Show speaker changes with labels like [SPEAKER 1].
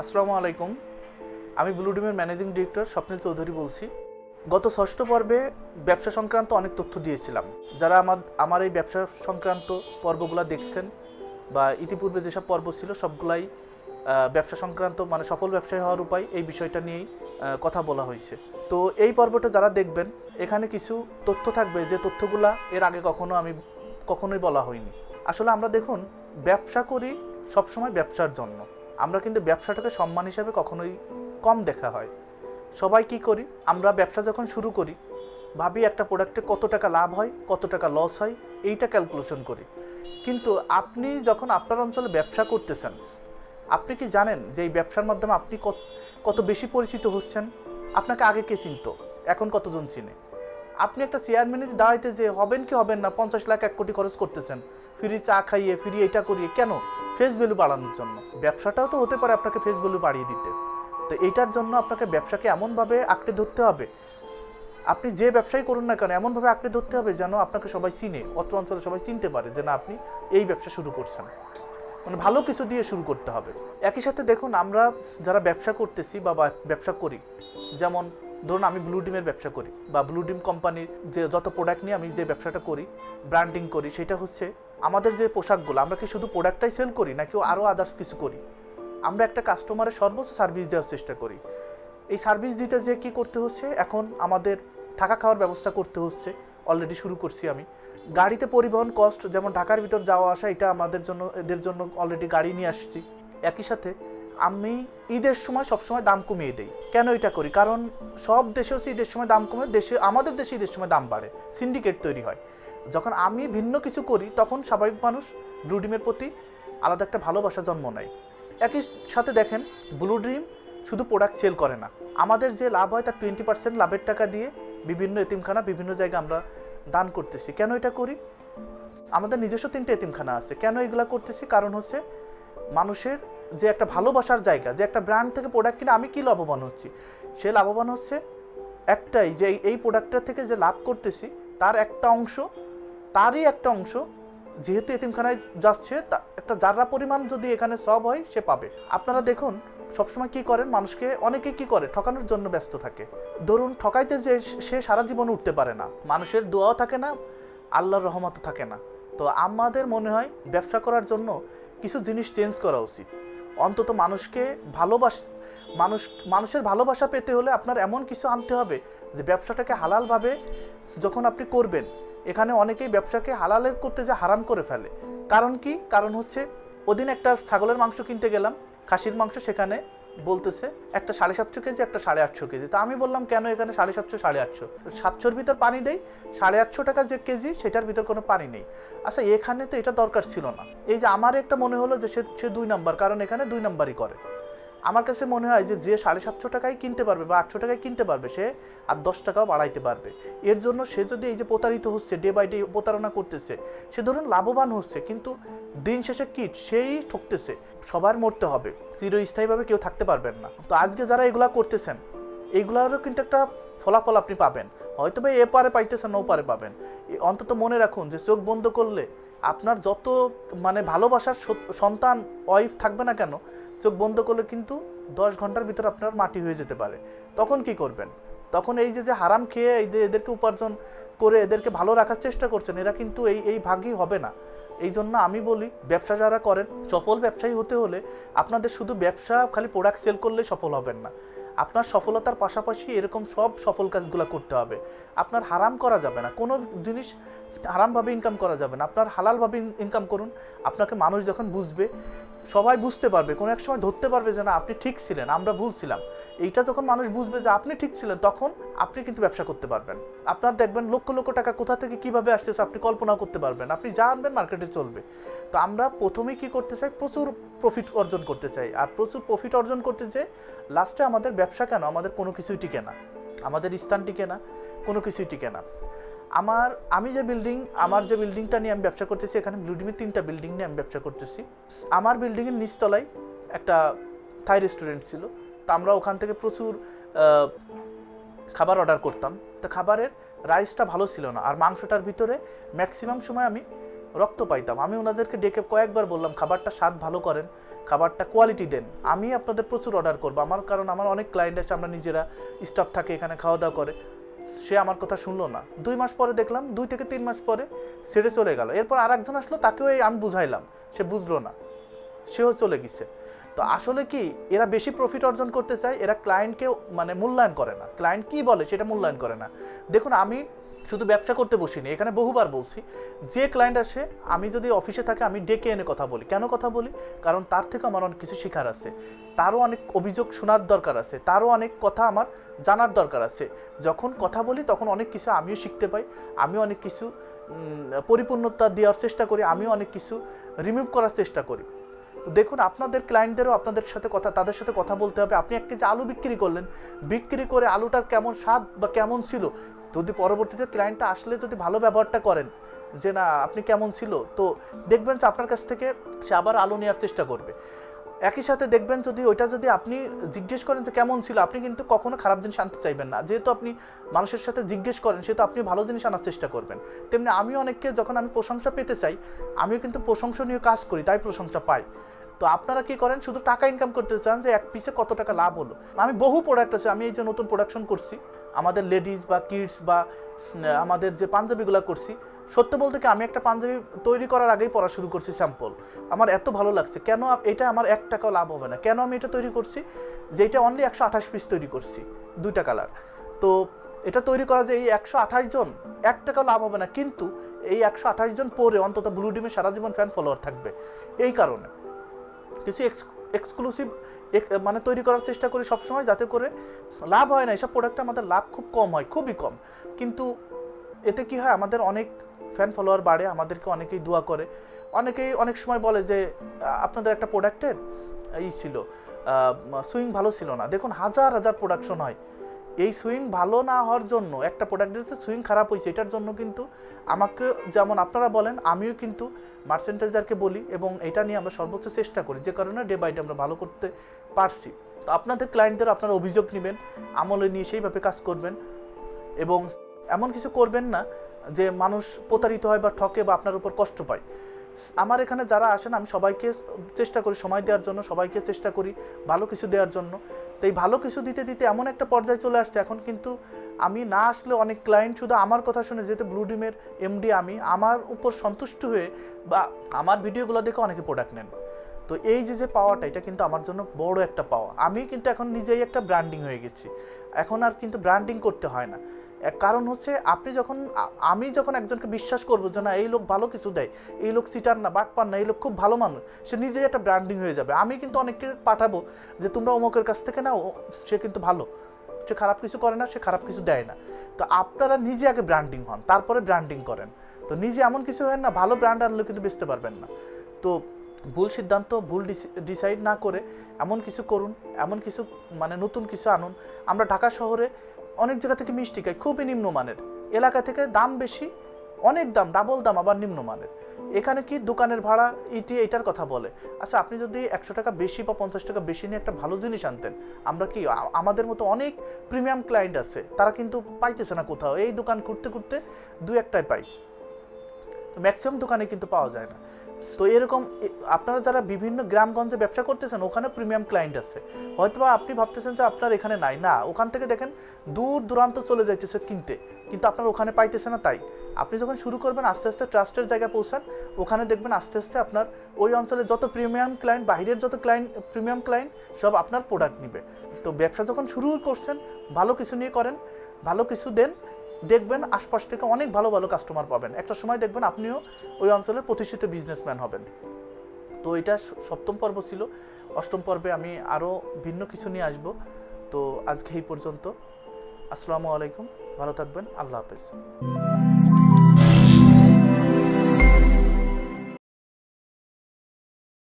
[SPEAKER 1] আসসালামু আলাইকুম। আমি ব্লু ডিমের ম্যানেজিং ডিরেক্টর স্বপ্নীল চৌধুরী বলছি। গত ষষ্ঠ পর্বে ব্যবসা সংক্রান্ত অনেক তথ্য দিয়েছিলাম। যারা আমার আমার এই ব্যবসা সংক্রান্ত পর্বগুলো দেখছেন বা ইতিপূর্বে যেসব পর্ব ছিল, সবগুলাই ব্যবসা সংক্রান্ত মানে সফল ব্যবসায়ী হওয়ার উপায় এই বিষয়টা নিয়েই কথা বলা হয়েছে। তো এই পর্বটা যারা দেখবেন, এখানে কিছু তথ্য থাকবে যে তথ্যগুলা এর আগে কখনো আমি, কখনোই বলা হয়নি। আসলে আমরা দেখুন, ব্যবসা করি সবসময় ব্যবসার জন্য। আমরা কিন্তু ব্যবসাটাকে সম্মান হিসাবে কখনোই কম দেখা হয়। সবাই কি করি? আমরা ব্যবসা যখন শুরু করি, ভাবি একটা প্রোডাক্টে কত টাকা লাভ হয়, কত টাকা লস হয়, এইটা ক্যালকুলেশন করি। কিন্তু আপনি যখন আপনার অঞ্চলে ব্যবসা করতেছেন, আপনি কি জানেন যে এই ব্যবসার মাধ্যমে আপনি কত বেশি পরিচিত হচ্ছেন? আপনাকে আগে কে চিনত? এখন কতজন চিনে? আপনি একটা চেয়ারম্যানে দাঁড়াইতে যে হবেন কি হবেন না, পঞ্চাশ লাখ, এক কোটি খরচ করতেছেন, ফ্রি চা খাইয়ে, ফ্রি এটা করিয়ে, কেন? ফেস ভ্যালু বাড়ানোর জন্য। ব্যবসাটাও তো হতে পারে আপনাকে ফেস ভ্যালু বাড়িয়ে দিতে। তো এইটার জন্য আপনাকে ব্যবসাকে এমনভাবে আঁকড়ে ধরতে হবে। আপনি যে ব্যবসাই করুন না কেন, এমনভাবে আঁকড়ে ধরতে হবে যেন আপনাকে সবাই চিনে, অত্র অঞ্চলে সবাই চিনতে পারে যে না, আপনি এই ব্যবসা শুরু করছেন। মানে ভালো কিছু দিয়ে শুরু করতে হবে। একই সাথে দেখুন, আমরা যারা ব্যবসা করতেছি বা বা- ব্যবসা করি, যেমন ধরুন আমি ব্লু ডিমের ব্যবসা করি বা ব্লু ডিম কোম্পানির যে যত প্রোডাক্ট নিয়ে আমি যে ব্যবসাটা করি ব্র্যান্ডিং করি, সেটা হচ্ছে আমাদের যে পোশাকগুলো, আমরা কি শুধু প্রোডাক্টটাই সেল করি নাকি আরও আদার্স কিছু করি? আমরা একটা কাস্টমারের সর্বোচ্চ সার্ভিস দেওয়ার চেষ্টা করি। এই সার্ভিস দিতে যে কি করতে হচ্ছে? এখন আমাদের থাকা খাওয়ার ব্যবস্থা করতে হচ্ছে। অলরেডি শুরু করছি আমি। গাড়িতে পরিবহন কস্ট যেমন ঢাকার ভিতর যাওয়া আসা, এটা আমাদের জন্য, এদের জন্য অলরেডি গাড়ি নিয়ে আসছি। একই সাথে আমি ঈদের সময় সবসময় দাম কমিয়ে দেই। কেন এটা করি? কারণ সব দেশে হচ্ছে ঈদের সময় দাম কমে, দেশে, আমাদের দেশে ঈদের সময় দাম বাড়ে সিন্ডিকেট তৈরি হয়। যখন আমি ভিন্ন কিছু করি, তখন স্বাভাবিক মানুষ ব্লু ডিমের প্রতি আলাদা একটা ভালোবাসা জন্ম নেয়। একই সাথে দেখেন ব্লু ড্রিম শুধু প্রোডাক্ট সেল করে না। আমাদের যে লাভ হয়, তার টোয়েন্টি পার্সেন্ট লাভের টাকা দিয়ে বিভিন্ন এতিমখানা, বিভিন্ন জায়গায় আমরা দান করতেছি। কেন এটা করি? আমাদের নিজস্ব তিনটে এতিমখানা আছে। কেন এগুলা করতেছি? কারণ হচ্ছে মানুষের যে একটা ভালোবাসার জায়গা, যে একটা ব্র্যান্ড থেকে প্রোডাক্ট কিনে আমি কি লাভবান হচ্ছি? সে লাভবান হচ্ছে একটাই যে এই- প্রোডাক্টটা থেকে যে লাভ করতেছি, তার একটা অংশ, তারই একটা অংশ যেহেতু এতিমখানায় যাচ্ছে, তা একটা যারা পরিমাণ যদি এখানে সব হয়, সে পাবে। আপনারা দেখুন, সবসময় কি করেন? মানুষকে অনেকে কি করে? ঠকানোর জন্য ব্যস্ত থাকে। ধরুন, ঠকাইতে যে সে সারা জীবন উঠতে পারে না। মানুষের দোয়াও থাকে না, আল্লাহর রহমতও থাকে না। তো আমাদের মনে হয়, ব্যবসা করার জন্য কিছু জিনিস চেঞ্জ করা উচিত। অন্তত মানুষকে ভালোবাস, মানুষ, মানুষের ভালোবাসা পেতে হলে আপনার এমন কিছু আনতে হবে যে ব্যবসাটাকে হালালভাবে যখন আপনি করবেন, এখানে অনেকেই ব্যবসাকে হালালের করতে যে হারাম করে ফেলে। কারণ কি? কারণ হচ্ছে, ওদিন একটা ছাগলের মাংস কিনতে গেলাম, খাসির মাংস সেখানে বলতেছে, একটা সাড়ে সাতশো কেজি, একটা সাড়ে আটশো কেজি। তো আমি বললাম, কেন এখানে সাড়ে সাতশো, সাড়ে আটশো? সাতশোর ভিতর পানি দেই, সাড়ে আটশো টাকা যে কেজি, সেটার ভিতর কোনো পানি নেই। আচ্ছা এখানে তো এটা দরকার ছিল না। এই যে আমার একটা মনে হলো যে সে দুই নাম্বার, কারণ এখানে দুই নাম্বারই করে। আমার কাছে মনে হয় যে যে সাড়ে সাতশো টাকায় কিনতে পারবে বা আটশো টাকায় কিনতে পারবে, সে আর দশ টাকাও বাড়াইতে পারবে। এর জন্য সে যদি এই যে প্রতারিত হচ্ছে ডে বাই ডে প্রতারণা করতেছে, সে ধরুন লাভবান হচ্ছে, কিন্তু দিন শেষে কিট সেই ঠকতেছে, সবার মরতে হবে, চিরস্থায়ীভাবে কেউ থাকতে পারবেন না। তো আজকে যারা এগুলা করতেছেন এইগুলারও কিন্তু একটা ফলাফল আপনি পাবেন। হয়তো বা এ পারে পাইতেছেন, ও পারে পাবেন। অন্তত মনে রাখুন যে চোখ বন্ধ করলে আপনার যত মানে ভালোবাসার সন্তান ওয়াইফ থাকবে না কেন চোখ বন্ধ করলে কিন্তু দশ ঘণ্টার ভিতর আপনার মাটি হয়ে যেতে পারে। তখন কি করবেন? তখন এই যে যে হারাম খেয়ে এই যে, এদেরকে উপার্জন করে এদেরকে ভালো রাখার চেষ্টা করছেন, এরা কিন্তু এই এই ভাগই হবে না। এই জন্য আমি বলি, ব্যবসা যারা করেন, সফল ব্যবসায়ী হতে হলে আপনাদের শুধু ব্যবসা খালি প্রোডাক্ট সেল করলে সফল হবেন না। আপনার সফলতার পাশাপাশি এরকম সব সফল কাজগুলো করতে হবে। আপনার হারাম করা যাবে না। কোনো জিনিস হারামভাবে ইনকাম করা যাবে না। আপনার হালালভাবে ইনকাম করুন। আপনাকে মানুষ যখন বুঝবে, সবাই বুঝতে পারবে। কোনো এক সময় ধরতে পারবে যে, না, আপনি ঠিক ছিলেন, আমরা ভুল ছিলাম। এইটা যখন মানুষ বুঝবে যে, আপনি ঠিক ছিলেন, তখন আপনি কিন্তু ব্যবসা করতে পারবেন। আপনার দেখবেন লক্ষ লক্ষ টাকা কোথা থেকে কীভাবে আসতেছে, আপনি কল্পনা করতে পারবেন আপনি যা আনবেন মার্কেটে চলবে। তো আমরা প্রথমেই কি করতে চাই? প্রচুর প্রফিট অর্জন করতে চাই। আর প্রচুর প্রফিট অর্জন করতে চাই লাস্টে আমাদের ব্যবসা কেন? আমাদের কোনো কিছুই টিকে না। আমাদের স্থান টিকে না, কোনো কিছুই টিকে না। আমার আমি যে বিল্ডিং আমার যে বিল্ডিংটা নিয়ে আমি ব্যবসা করতেছি এখানে ব্লুডিমের তিনটা বিল্ডিং নিয়ে আমি ব্যবসা করতেছি। আমার বিল্ডিংয়ের নিচতলায় একটা থাই রেস্টুরেন্ট ছিল। তো আমরা ওখান থেকে প্রচুর খাবার অর্ডার করতাম। তো খাবারের রাইসটা ভালো ছিল না। আর মাংসটার ভিতরে ম্যাক্সিমাম সময় আমি রক্ত পাইতাম। আমি ওনাদেরকে ডেকে কয়েকবার বললাম খাবারটা স্বাদ ভালো করেন খাবারটা কোয়ালিটি দেন। আমি আপনাদের প্রচুর অর্ডার করব। আমার কারণ আমার অনেক ক্লায়েন্ট আছে আমরা নিজেরা স্টাফ থাকে এখানে খাওয়া দাওয়া করে। সে আমার কথা শুনলো না। দুই মাস পরে দেখলাম, দুই থেকে তিন মাস পরে ছেড়ে চলে গেল। এরপর আর একজন আসলো, তাকেও এই আমি বুঝাইলাম। সে বুঝলো না। সেও চলে গেছে। তো আসলে কি, এরা বেশি প্রফিট অর্জন করতে চায়, এরা ক্লায়েন্টকে মানে মূল্যায়ন করে না। ক্লায়েন্ট কি বলে, সেটা মূল্যায়ন করে না। দেখুন, আমি শুধু ব্যবসা করতে বসিনি, এখানে বহুবার বলছি, যে ক্লায়েন্ট আসে, আমি যদি অফিসে থাকে, আমি ডেকে এনে কথা বলি। কেন কথা বলি? কারণ তার থেকে আমার অনেক কিছু শেখার আছে। তারও অনেক অভিযোগ শোনার দরকার আছে। তারও অনেক কথা আমার জানার দরকার আছে। যখন কথা বলি, তখন অনেক কিছু আমিও শিখতে পাই। আমি অনেক কিছু পরিপূর্ণতা দেওয়ার চেষ্টা করি। আমিও অনেক কিছু রিমুভ করার চেষ্টা করি। তো দেখুন, আপনাদের ক্লায়েন্টদেরও আপনাদের সাথে কথা, তাদের সাথে কথা বলতে হবে। আপনি এক কেজি আলু বিক্রি করলেন। বিক্রি করে আলুটার কেমন স্বাদ বা কেমন ছিল? যদি পরবর্তীতে ক্লায়েন্টটা আসলে যদি ভালো ব্যবহারটা করেন, যে না, আপনি কেমন ছিল, তো দেখবেন যে আপনার কাছ থেকে সে আবার আলো নেওয়ার চেষ্টা করবে। একই সাথে দেখবেন যদি ওইটা যদি আপনি জিজ্ঞেস করেন যে কেমন ছিল, আপনি কিন্তু কখনো খারাপ জিনিস আনতে চাইবেন না। যেহেতু আপনি মানুষের সাথে জিজ্ঞেস করেন, সেহেতু আপনি ভালো জিনিস আনার চেষ্টা করবেন। তেমনি আমি অনেককে যখন আমি প্রশংসা পেতে চাই, আমিও কিন্তু প্রশংসনীয় কাজ করি, তাই প্রশংসা পাই। তো আপনারা কি করেন? শুধু টাকা ইনকাম করতে চান যে এক পিসে কত টাকা লাভ হলো? আমি বহু প্রোডাক্ট আছে, আমি এই যে নতুন প্রোডাকশন করছি। আমাদের লেডিস বা কিডস বা আমাদের যে পাঞ্জাবিগুলো করছি, সত্য বলতে কি আমি একটা পাঞ্জাবি তৈরি করার আগেই পড়া শুরু করছি স্যাম্পল আমার এত ভালো লাগছে। কেন এটা আমার এক টাকাও লাভ হবে না। কেন আমি এটা তৈরি করছি? যে এটা অনলি একশো আঠাশ পিস তৈরি করছি, দুইটা কালার তো এটা তৈরি করা যে এই একশো আঠাশ জন, এক টাকাও লাভ হবে না। কিন্তু এই একশো আঠাশ জন পরে অন্তত ব্লু ডিমে সারা জীবন ফ্যান ফলোয়ার থাকবে। এই কারণে। কিছু এক্সক্লুসিভ মানে তৈরি করার চেষ্টা করি সবসময় যাতে করে লাভ হয় না। এসব প্রোডাক্টে আমাদের লাভ খুব কম হয়, খুবই কম। কিন্তু এতে কি হয়, আমাদের অনেক ফ্যান ফলোয়ার বাড়ে, আমাদেরকে অনেকেই দোয়া করে। অনেকেই অনেক সময় বলে যে আপনাদের একটা প্রোডাক্টের ই ছিল সুইং ভালো ছিল না। দেখুন, হাজার হাজার প্রোডাকশন হয়। এই সুইং ভালো না হওয়ার জন্য, একটা প্রোডাক্টের সুইং খারাপ হয়েছে, এটার জন্য কিন্তু আমাকে যেমন আপনারা বলেন, আমিও কিন্তু মার্চেন্টাইজারকে বলি এবং এটা নিয়ে আমরা সর্বোচ্চ চেষ্টা করি, যে কারণে ডে বাই ডে আমরা ভালো করতে পারছি। তো আপনাদের ক্লায়েন্টদের আপনারা অভিযোগ নেবেন, আমলে নিয়ে সেইভাবে কাজ করবেন এবং এমন কিছু করবেন না যে মানুষ প্রতারিত হয় বা ঠকে বা আপনার উপর কষ্ট পায়। আমার এখানে যারা আসেন, আমি সবাইকে চেষ্টা করি, সময় দেওয়ার জন্য, সবাইকে চেষ্টা করি ভালো কিছু দেওয়ার জন্য। তো এই ভালো কিছু দিতে দিতে এমন একটা পর্যায়ে চলে আসছে, এখন কিন্তু আমি না আসলে অনেক ক্লায়েন্ট শুধু আমার কথা শুনে যেতে ব্লু ডিমের এমডি আমি, আমার উপর সন্তুষ্ট হয়ে বা আমার ভিডিওগুলো দেখে অনেকে প্রোডাক্ট নেন। তো এই যে যে পাওয়াটা, এটা কিন্তু আমার জন্য বড় একটা পাওয়া। আমি কিন্তু এখন নিজেই একটা ব্র্যান্ডিং হয়ে গেছি। এখন আর কিন্তু ব্র্যান্ডিং করতে হয় না। কারণ হচ্ছে আপনি যখন আমি যখন একজনকে বিশ্বাস করব যে না, এই লোক ভালো কিছু দেয়, এই লোক সিটার না বাটপার না, এই লোক খুব ভালো মানুষ, সে নিজেই একটা ব্র্যান্ডিং হয়ে যাবে। আমি কিন্তু অনেককে পাঠাবো যে, তোমরা অমুকের কাছ থেকে নাও, সে কিন্তু ভালো। সে খারাপ কিছু করে না, সে খারাপ কিছু দেয় না। তো আপনারা নিজে আগে ব্র্যান্ডিং হন, তারপরে ব্র্যান্ডিং করেন। তো নিজে এমন কিছু হয় না, ভালো ব্র্যান্ড আনলে কিন্তু বেচতে পারবেন না। তো ভুল সিদ্ধান্ত, ভুল ডিসাইড না করে এমন কিছু করুন, এমন কিছু মানে নতুন কিছু আনুন। আমরা ঢাকা শহরে অনেক জায়গা থেকে মিষ্টি খাই খুবই নিম্নমানের। এলাকা থেকে দাম বেশি, অনেক দাম ডাবল দাম, আবার নিম্নমানের। এখানে কি দোকানের ভাড়া ইটি এটার কথা বলে। আচ্ছা আপনি যদি একশো টাকা বেশি বা পঞ্চাশ টাকা বেশি নিয়ে একটা ভালো জিনিস আনতেন, আমরা কি আমাদের মতো অনেক প্রিমিয়াম ক্লায়েন্ট আছে, তারা কিন্তু পাইতেছে না কোথাও। এই দোকান করতে করতে দু একটাই পাই। ম্যাক্সিমাম দোকানে কিন্তু পাওয়া যায় না। তো এরকম আপনারা যারা বিভিন্ন গ্রামগঞ্জে ব্যবসা করতেছেন, ওখানে প্রিমিয়াম ক্লায়েন্ট আছে। হয়তোবা আপনি ভাবতেছেন যে আপনার এখানে নাই। না, ওখান থেকে দেখেন দূর দূরান্ত চলে যাইতেছে কিনতে। কিন্তু আপনার ওখানে পাইতেছে না তাই। আপনি যখন শুরু করবেন, আস্তে আস্তে ট্রাস্টের জায়গায় পৌঁছান, ওখানে দেখবেন আস্তে আস্তে আপনার ওই অঞ্চলে যত প্রিমিয়াম ক্লায়েন্ট বাইরের যত ক্লায়েন্ট প্রিমিয়াম ক্লায়েন্ট সব আপনার প্রোডাক্ট নিবে। তো ব্যবসা যখন শুরু করছেন, ভালো কিছু নিয়ে করেন, ভালো কিছু দেন দেখবেন আশপাশ থেকে অনেক ভালো ভালো কাস্টমার পাবেন। একটা সময় দেখবেন আপনিও ওই অঞ্চলের প্রতিষ্ঠিত বিজনেসম্যান হবেন। তো এটা সপ্তম পর্ব ছিল। অষ্টম পর্বে আমি আরও ভিন্ন কিছু নিয়ে আসব। তো আজকে এই পর্যন্ত। আসসালামু আলাইকুম। ভালো থাকবেন। আল্লাহ হাফেজ।